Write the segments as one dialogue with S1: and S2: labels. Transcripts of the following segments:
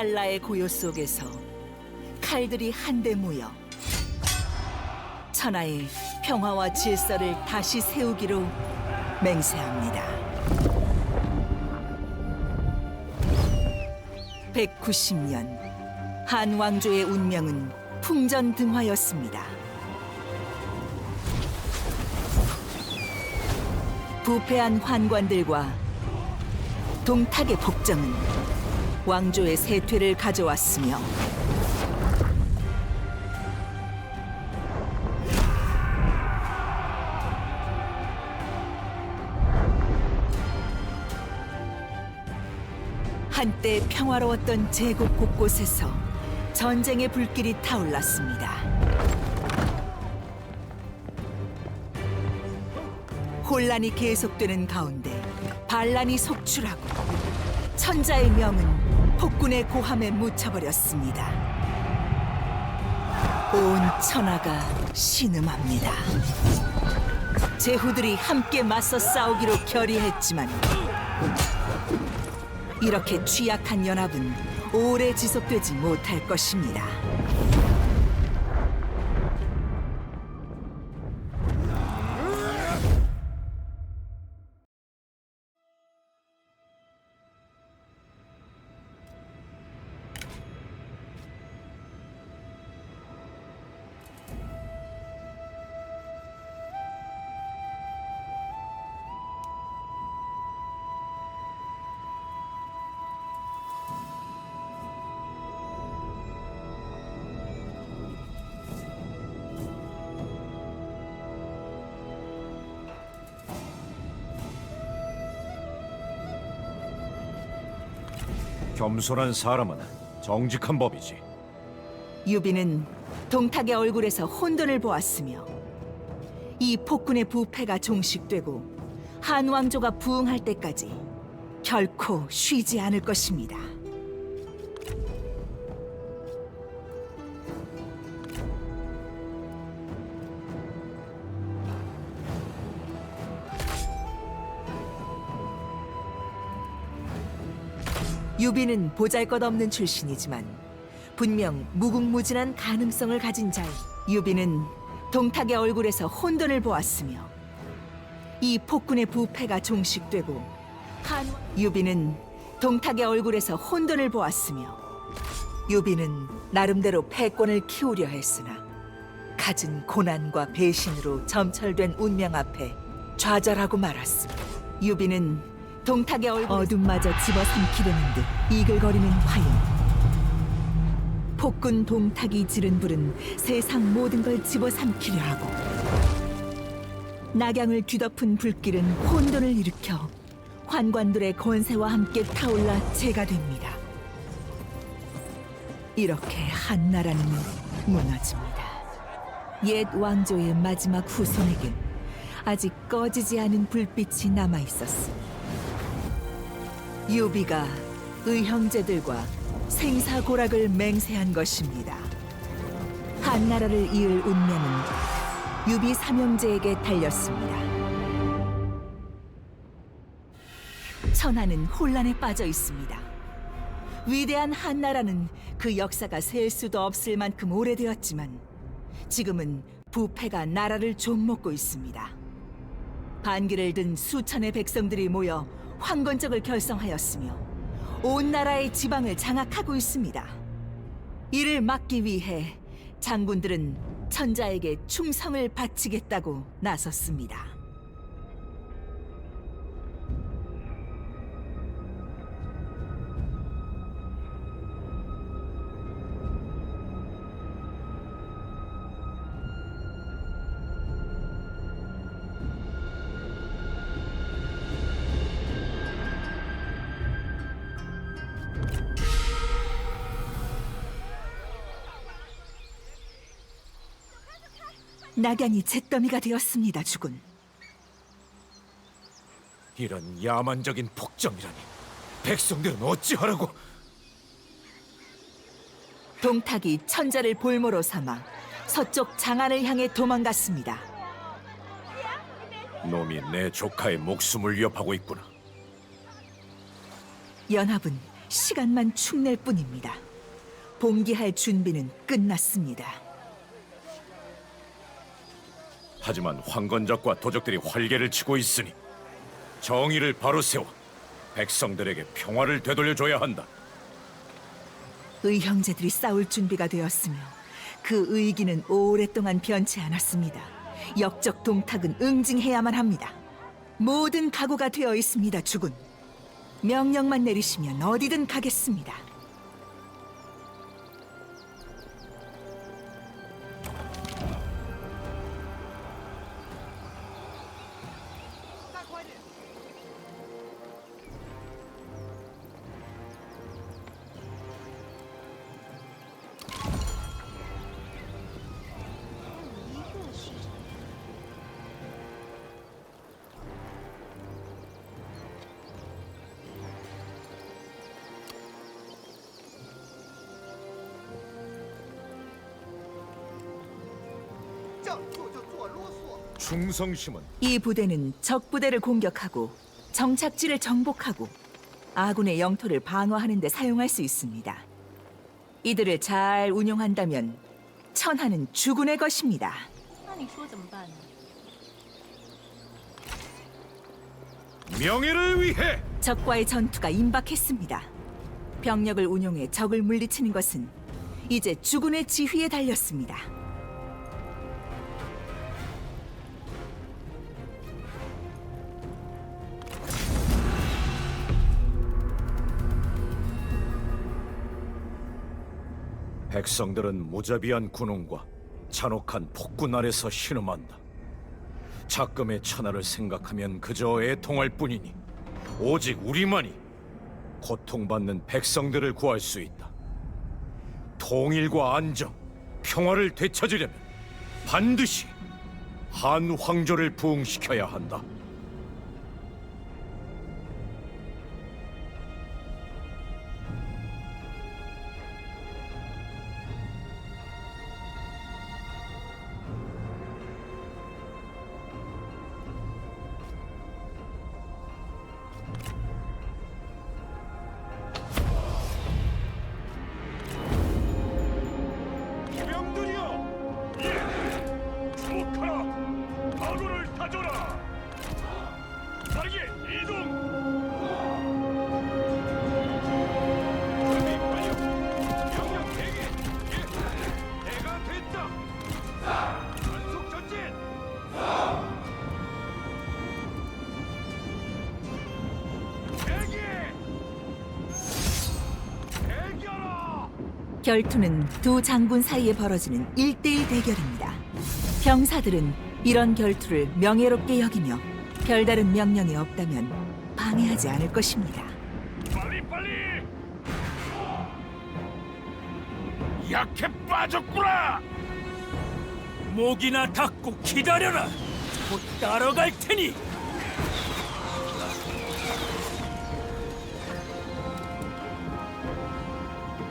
S1: 칼라의 고요 속에서 칼들이 한데 모여 천하의 평화와 질서를 다시 세우기로 맹세합니다. 190년 한 왕조의 운명은 풍전등화였습니다. 부패한 환관들과 동탁의 복정은 왕조의 세퇴를 가져왔으며 한때 평화로웠던 제국 곳곳에서 전쟁의 불길이 타올랐습니다. 혼란이 계속되는 가운데 반란이 속출하고 천자의 명은 폭군의 고함에 묻혀버렸습니다. 온 천하가 신음합니다. 제후들이 함께 맞서 싸우기로 결의했지만 이렇게 취약한 연합은 오래 지속되지 못할 것입니다.
S2: 겸손한 사람은 정직한 법이지.
S1: 유비는 동탁의 얼굴에서 혼돈을 보았으며 이 폭군의 부패가 종식되고 한 왕조가 부흥할 때까지 결코 쉬지 않을 것입니다. 유비는 보잘것없는 출신이지만 분명 무궁무진한 가능성을 가진 자이 유비는 동탁의 얼굴에서 혼돈을 보았으며 이 폭군의 부패가 종식되고 한 유비는 동탁의 얼굴에서 혼돈을 보았으며 유비는 나름대로 패권을 키우려 했으나 갖은 고난과 배신으로 점철된 운명 앞에 좌절하고 말았습니다. 유비는 동탁의 얼굴 어둠마저 집어삼키려는 듯 이글거리는 화염 폭군 동탁이 지른 불은 세상 모든 걸 집어삼키려 하고 낙양을 뒤덮은 불길은 혼돈을 일으켜 환관들의 권세와 함께 타올라 재가 됩니다. 이렇게 한 나라는 무너집니다. 옛 왕조의 마지막 후손에겐 아직 꺼지지 않은 불빛이 남아 있었습니다. 유비가 의형제들과 생사고락을 맹세한 것입니다. 한 나라를 이을 운명은 유비 삼형제에게 달렸습니다. 천하는 혼란에 빠져 있습니다. 위대한 한 나라는 그 역사가 셀 수도 없을 만큼 오래되었지만 지금은 부패가 나라를 좀먹고 있습니다. 반기를 든 수천의 백성들이 모여 황건적을 결성하였으며 온 나라의 지방을 장악하고 있습니다. 이를 막기 위해 장군들은 천자에게 충성을 바치겠다고 나섰습니다. 낙양이 잿더미가 되었습니다, 주군.
S2: 이런 야만적인 폭정이라니. 백성들은 어찌하라고?
S1: 동탁이 천자를 볼모로 삼아 서쪽 장안을 향해 도망갔습니다.
S2: 놈이 내 조카의 목숨을 위협하고 있구나.
S1: 연합은 시간만 축낼 뿐입니다. 봉기할 준비는 끝났습니다.
S2: 하지만 황건적과 도적들이 활개를 치고 있으니 정의를 바로 세워 백성들에게 평화를 되돌려줘야 한다.
S1: 의형제들이 싸울 준비가 되었으며 그 의기는 오랫동안 변치 않았습니다. 역적 동탁은 응징해야만 합니다. 모든 각오가 되어 있습니다, 주군. 명령만 내리시면 어디든 가겠습니다.
S2: 충성심은
S1: 이 부대는 적 부대를 공격하고 정착지를 정복하고 아군의 영토를 방어하는 데 사용할 수 있습니다. 이들을 잘 운용한다면 천하는 주군의 것입니다.
S3: 那你说怎么办呢？
S2: 명예를 위해
S1: 적과의 전투가 임박했습니다. 병력을 운용해 적을 물리치는 것은 이제 주군의 지휘에 달렸습니다.
S2: 백성들은 무자비한 군웅과 잔혹한 폭군 아래서 신음한다. 작금의 천하를 생각하면 그저 애통할 뿐이니 오직 우리만이 고통받는 백성들을 구할 수 있다. 통일과 안정, 평화를 되찾으려면 반드시 한 황조를 부흥시켜야 한다.
S1: 결투는 두 장군 사이에 벌어지는 일대일 대결입니다. 병사들은 이런 결투를 명예롭게 여기며 별다른 명령이 없다면 방해하지 않을 것입니다.
S4: 빨리 빨리! 약해 빠졌구나! 목이나 닫고 기다려라! 곧 따라갈 테니!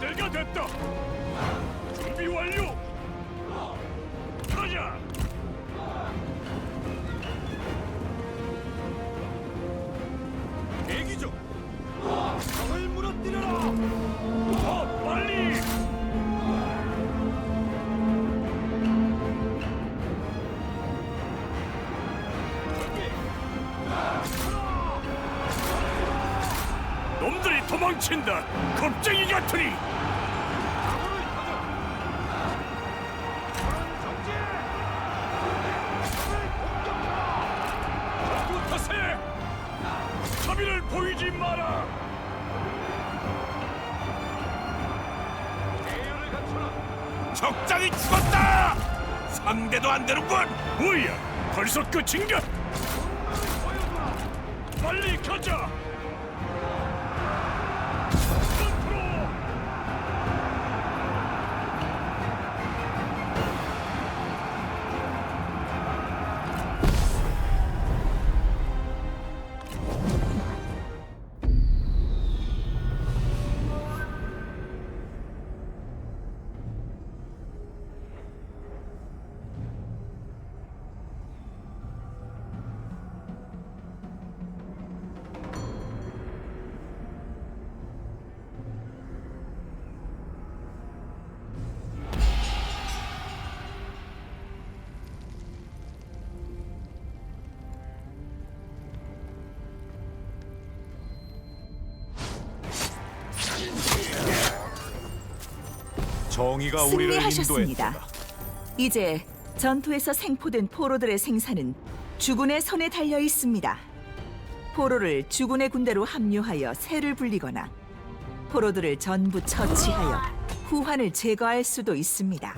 S4: 때가 됐다! 준비 완료! 도망친다! 겁쟁이 같으니! 자비를 보이지 마라! 적장이 죽었다! 상대도 안 되는군! 뭐야? 벌써 끝인가? 빨리 가자!
S2: 정의가 우리를
S1: 승리하셨습니다.
S2: 인도했다.
S1: 이제 전투에서 생포된 포로들의 생사는 주군의 손에 달려 있습니다. 포로를 주군의 군대로 합류하여 새를 불리거나 포로들을 전부 처치하여 후환을 제거할 수도 있습니다.